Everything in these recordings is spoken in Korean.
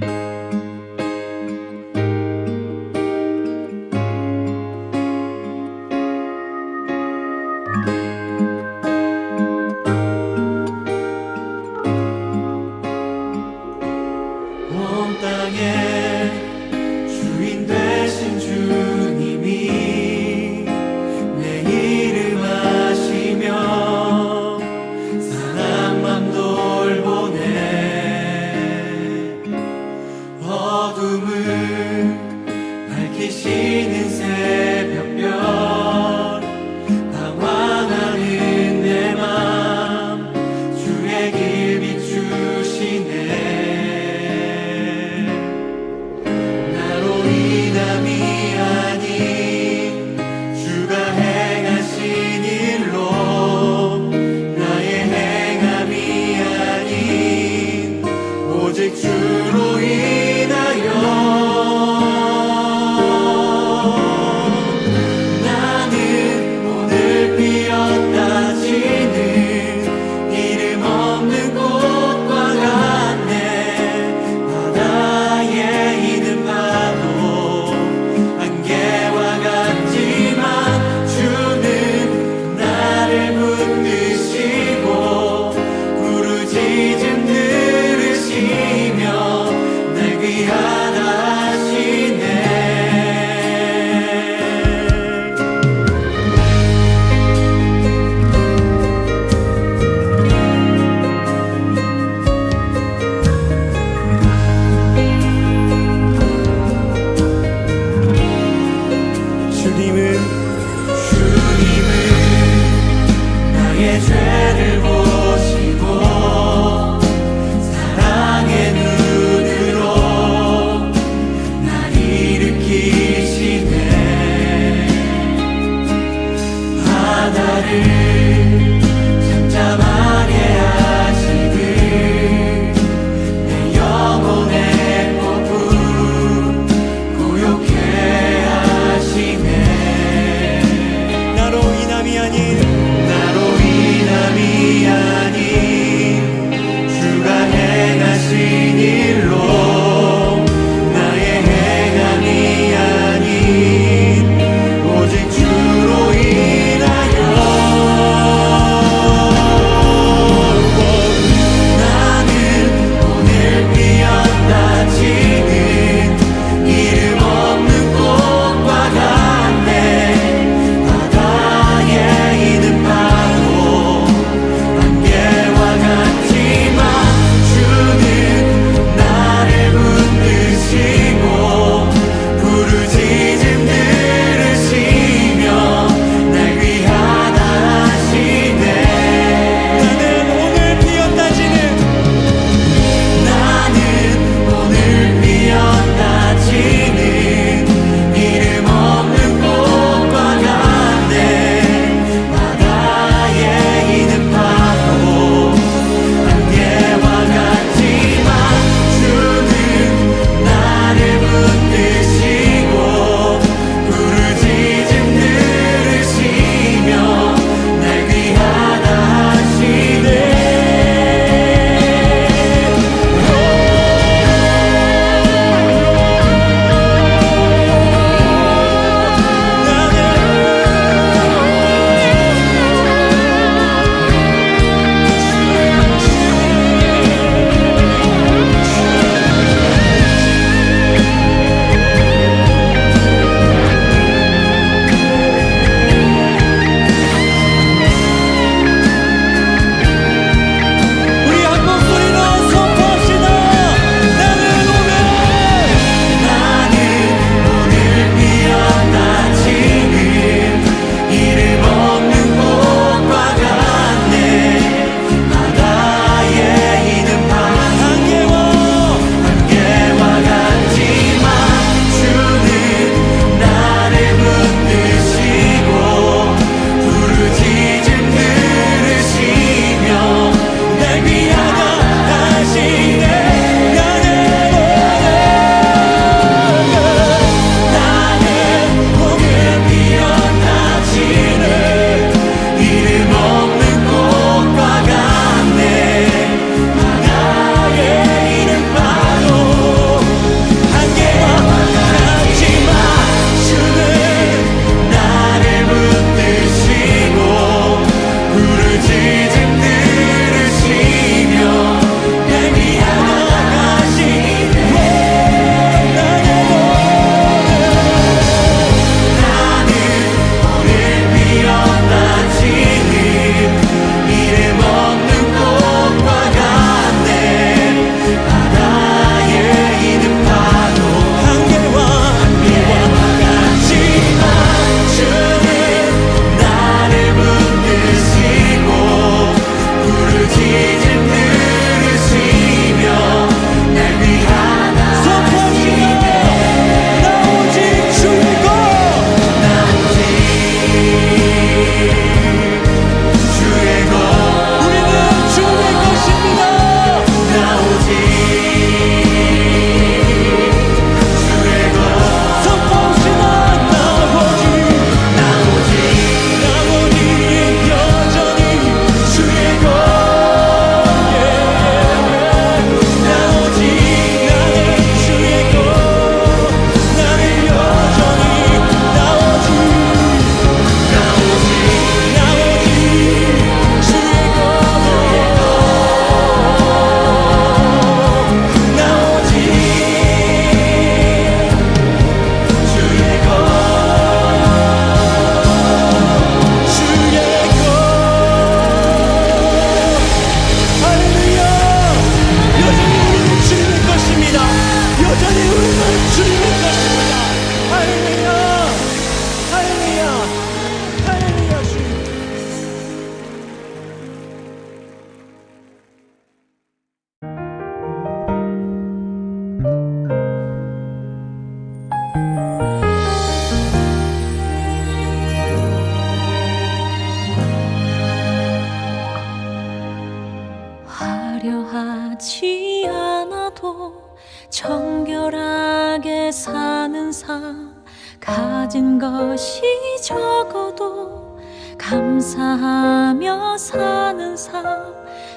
온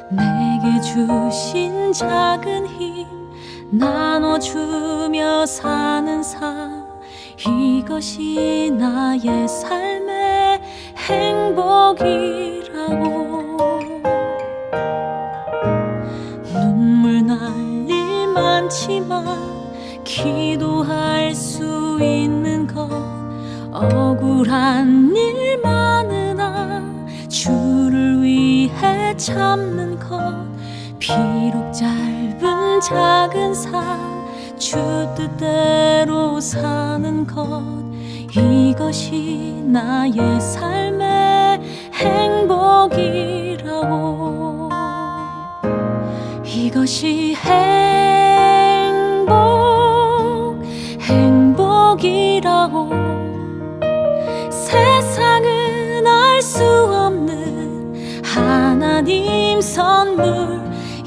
내게 주신 작은 힘 나눠주며 사는 삶 이것이 나의 삶의 행복이라고. 눈물 날 일 많지만 기도할 수 있는 것 억울한 일 참는 것. 비록 짧은 작은 삶 주 뜻대로 사는 것. 이것이 나의 삶의 행복이라고. 이것이 행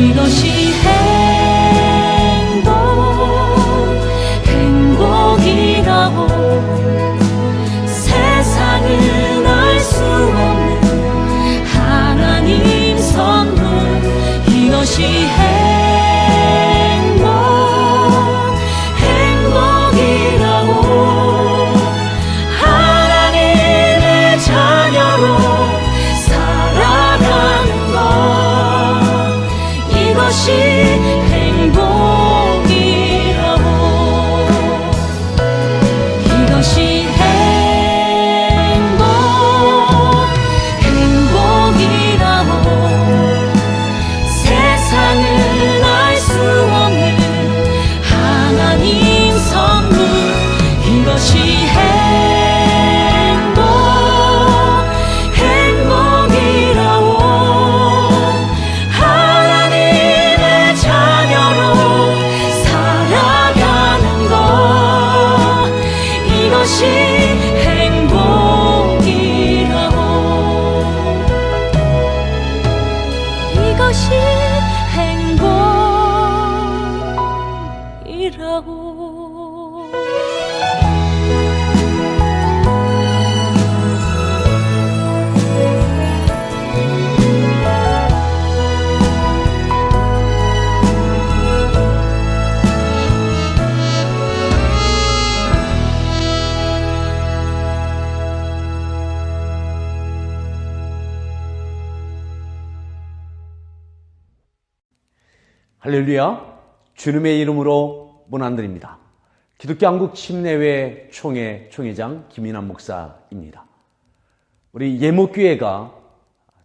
日の紙幣 할렐루야 주님의 이름으로 문안드립니다. 기독교 한국 침례회 총회 총회장 김인환 목사입니다. 우리 예목교회가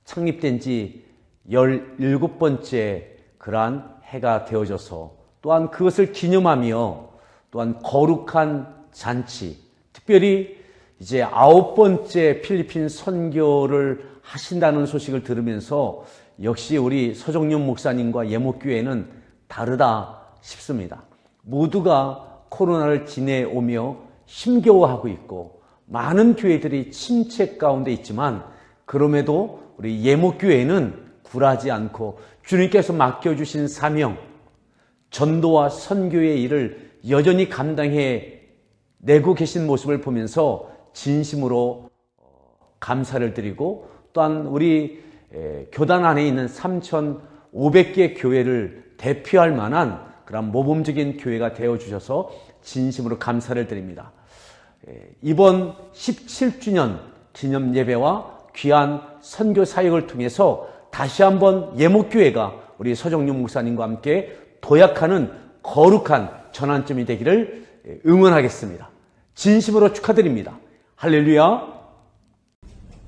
창립된 지 17번째 그러한 해가 되어져서 또한 그것을 기념하며 또한 거룩한 잔치, 특별히 이제 아홉 번째 필리핀 선교를 하신다는 소식을 들으면서 역시 우리 서정윤 목사님과 예목교회는 다르다 싶습니다. 모두가 코로나를 지내오며 힘겨워하고 있고 많은 교회들이 침체 가운데 있지만 그럼에도 우리 예목교회는 굴하지 않고 주님께서 맡겨주신 사명, 전도와 선교의 일을 여전히 감당해 내고 계신 모습을 보면서 진심으로 어, 감사를 드리고 또한 우리 에, 교단 안에 있는 3,500개 교회를 대표할 만한 그런 모범적인 교회가 되어 주셔서 진심으로 감사를 드립니다. 에, 이번 17주년 기념 예배와 귀한 선교 사역을 통해서 다시 한번 예목교회가 우리 서정윤 목사님과 함께 도약하는 거룩한 전환점이 되기를 응원하겠습니다. 진심으로 축하드립니다. 할렐루야.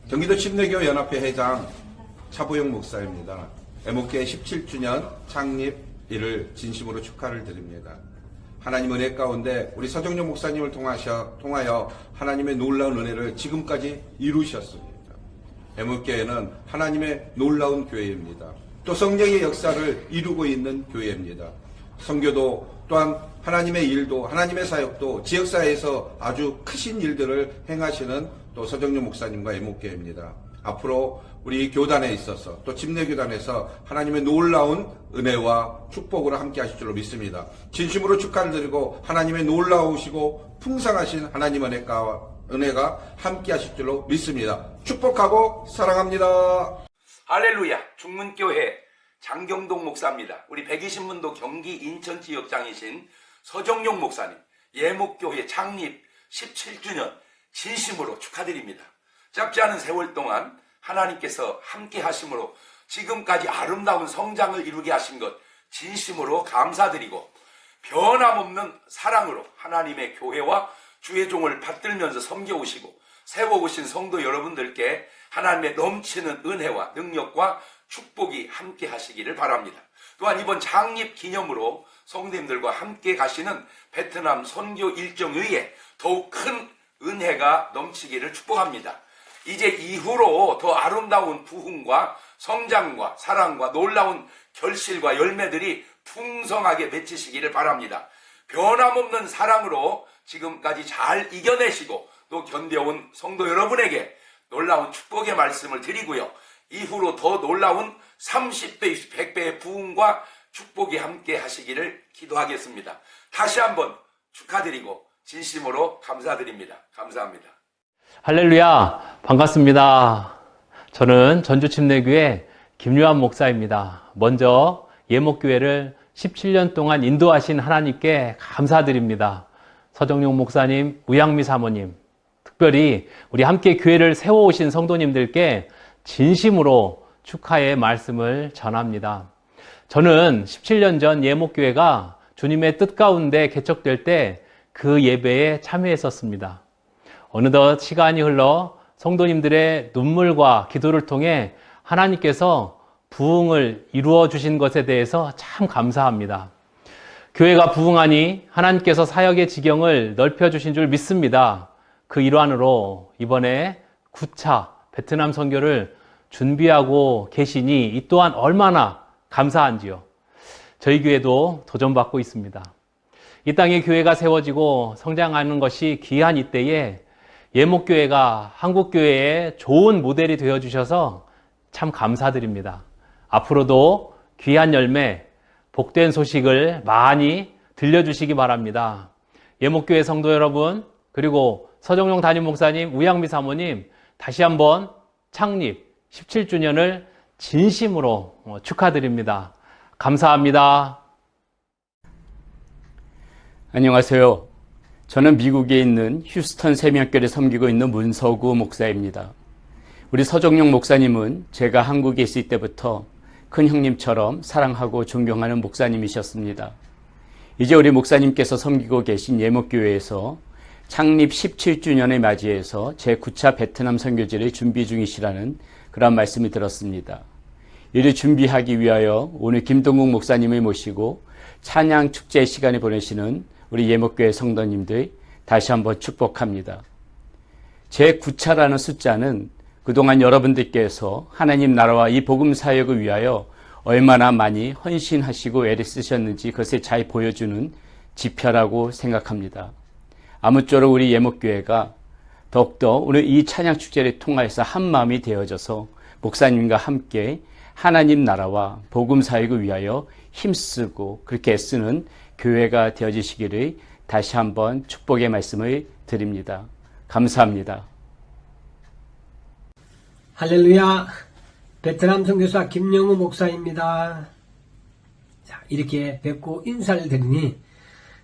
경기도 침례교 연합회 회장 차보영 목사입니다. 애목회 17주년 창립 일을 진심으로 축하를 드립니다. 하나님 은혜 가운데 우리 서정용 목사님을 통하셔, 통하여 하나님의 놀라운 은혜를 지금까지 이루셨습니다. 애목교회는 하나님의 놀라운 교회입니다. 또 성령의 역사를 이루고 있는 교회입니다. 성교도 또한 하나님의 일도 하나님의 사역도 지역사회에서 아주 크신 일들을 행하시는 또 서정용 목사님과 애목교회입니다. 앞으로 우리 교단에 있어서 또 침례교단에서 하나님의 놀라운 은혜와 축복으로 함께 하실 줄로 믿습니다. 진심으로 축하를 드리고 하나님의 놀라우시고 풍성하신 하나님 은혜가, 은혜가 함께 하실 줄로 믿습니다. 축복하고 사랑합니다. 할렐루야 중문교회 장경동 목사입니다. 우리 120문도 경기 인천 지역장이신 서정용 목사님 예목교회 창립 17주년 진심으로 축하드립니다. 짧지 않은 세월 동안 하나님께서 함께 하심으로 지금까지 아름다운 성장을 이루게 하신 것 진심으로 감사드리고 변함없는 사랑으로 하나님의 교회와 주의 종을 받들면서 섬겨오시고 세워오신 성도 여러분들께 하나님의 넘치는 은혜와 능력과 축복이 함께 하시기를 바랍니다. 또한 이번 창립 기념으로 성도님들과 함께 가시는 베트남 선교 일정 외에 더욱 큰 은혜가 넘치기를 축복합니다. 이제 이후로 더 아름다운 부흥과 성장과 사랑과 놀라운 결실과 열매들이 풍성하게 맺히시기를 바랍니다. 변함없는 사랑으로 지금까지 잘 이겨내시고 또 견뎌온 성도 여러분에게 놀라운 축복의 말씀을 드리고요. 이후로 더 놀라운 30배, 100배의 부흥과 축복이 함께 하시기를 기도하겠습니다. 다시 한번 축하드리고 진심으로 감사드립니다. 감사합니다. 할렐루야 반갑습니다. 저는 전주침례교회 김유한 목사입니다. 먼저 예목교회를 17년 동안 인도하신 하나님께 감사드립니다. 서정용 목사님, 우양미 사모님, 특별히 우리 함께 교회를 세워오신 성도님들께 진심으로 축하의 말씀을 전합니다. 저는 17년 전 예목교회가 주님의 뜻 가운데 개척될 때 그 예배에 참여했었습니다. 어느덧 시간이 흘러 성도님들의 눈물과 기도를 통해 하나님께서 부흥을 이루어 주신 것에 대해서 참 감사합니다. 교회가 부흥하니 하나님께서 사역의 지경을 넓혀 주신 줄 믿습니다. 그 일환으로 이번에 9차 베트남 선교를 준비하고 계시니 이 또한 얼마나 감사한지요. 저희 교회도 도전받고 있습니다. 이 땅에 교회가 세워지고 성장하는 것이 귀한 이때에 예목교회가 한국교회의 좋은 모델이 되어 주셔서 참 감사드립니다. 앞으로도 귀한 열매, 복된 소식을 많이 들려주시기 바랍니다. 예목교회 성도 여러분, 그리고 서정용 담임 목사님, 우양미 사모님, 다시 한번 창립 17주년을 진심으로 어, 축하드립니다. 감사합니다. 안녕하세요. 저는 미국에 있는 휴스턴 세명교를 섬기고 있는 문서구 목사입니다. 우리 서정용 목사님은 제가 한국에 있을 때부터 큰 형님처럼 사랑하고 존경하는 목사님이셨습니다. 이제 우리 목사님께서 섬기고 계신 예목교회에서 창립 17주년을 맞이해서 제9차 베트남 선교지를 준비 중이시라는 그런 말씀을 들었습니다. 이를 준비하기 위하여 오늘 김동국 목사님을 모시고 찬양 축제 시간을 보내시는 우리 예목교회 성도님들 다시 한번 축복합니다. 제 9차라는 숫자는 그동안 여러분들께서 하나님 나라와 이 복음 사역을 위하여 얼마나 많이 헌신하시고 애를 쓰셨는지 그것을 잘 보여주는 지표라고 생각합니다. 아무쪼록 우리 예목교회가 더욱더 오늘 이 찬양 축제를 통하여서 한 마음이 되어져서 목사님과 함께 하나님 나라와 복음 사역을 위하여 힘쓰고 그렇게 애쓰는 교회가 되어지시기를 다시 한번 축복의 말씀을 드립니다. 감사합니다. 할렐루야. 베트남 선교사 김영우 목사입니다. 자, 이렇게 뵙고 인사를 드리니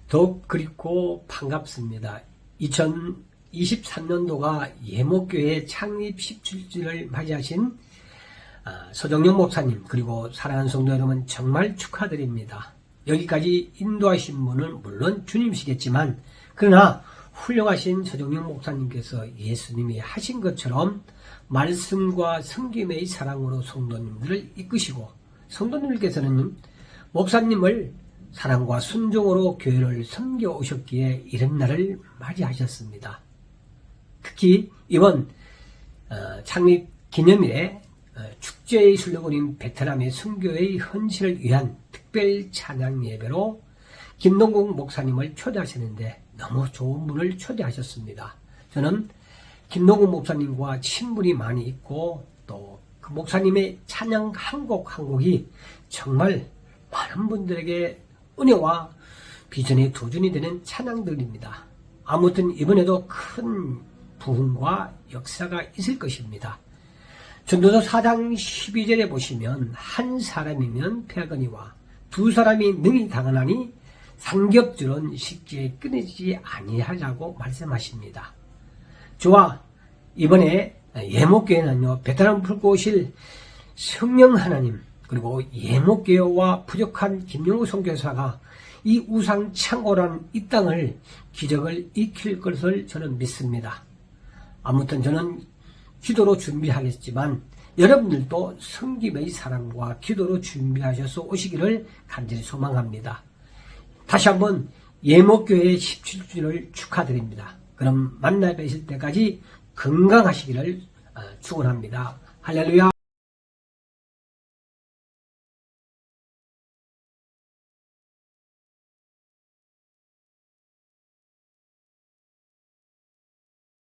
더욱 그립고 반갑습니다. 2023년도가 예목교회 창립 17주를 맞이하신 아, 서정영 목사님 그리고 사랑하는 성도 여러분 정말 축하드립니다. 여기까지 인도하신 분은 물론 주님이시겠지만 그러나 훌륭하신 서정영 목사님께서 예수님이 하신 것처럼 말씀과 성김의 사랑으로 성도님들을 이끄시고 성도님께서는 목사님을 사랑과 순종으로 교회를 섬겨 오셨기에 이런 날을 맞이하셨습니다. 특히 이번 어, 창립 기념일에 어, 축제의 슬로건인 베트남의 선교의 헌신을 위한 특별 찬양 예배로 김동국 목사님을 초대하시는데 너무 좋은 분을 초대하셨습니다. 저는 김동국 목사님과 친분이 많이 있고 또 그 목사님의 찬양 한 곡 한 곡이 정말 많은 분들에게 은혜와 비전의 도전이 되는 찬양들입니다. 아무튼 이번에도 큰 부흥과 역사가 있을 것입니다. 전도서 4장 12절에 보시면 한 사람이면 패거니와 두 사람이 능히 당하나니 삼겹줄은 쉽게 끊이지 아니하자고 말씀하십니다. 저와 이번에 예목교회는요 베테랑 풀고 오실 성령 하나님 그리고 예목교회와 부족한 김영우 선교사가 이 우상 창고란 이 땅을 기적을 익힐 것을 저는 믿습니다. 아무튼 저는 기도로 준비하겠지만 여러분들도 성김의 사랑과 기도로 준비하셔서 오시기를 간절히 소망합니다. 다시 한번 예목교회 17주를 축하드립니다. 그럼 만나 뵈실 때까지 건강하시기를 어, 축원합니다. 할렐루야.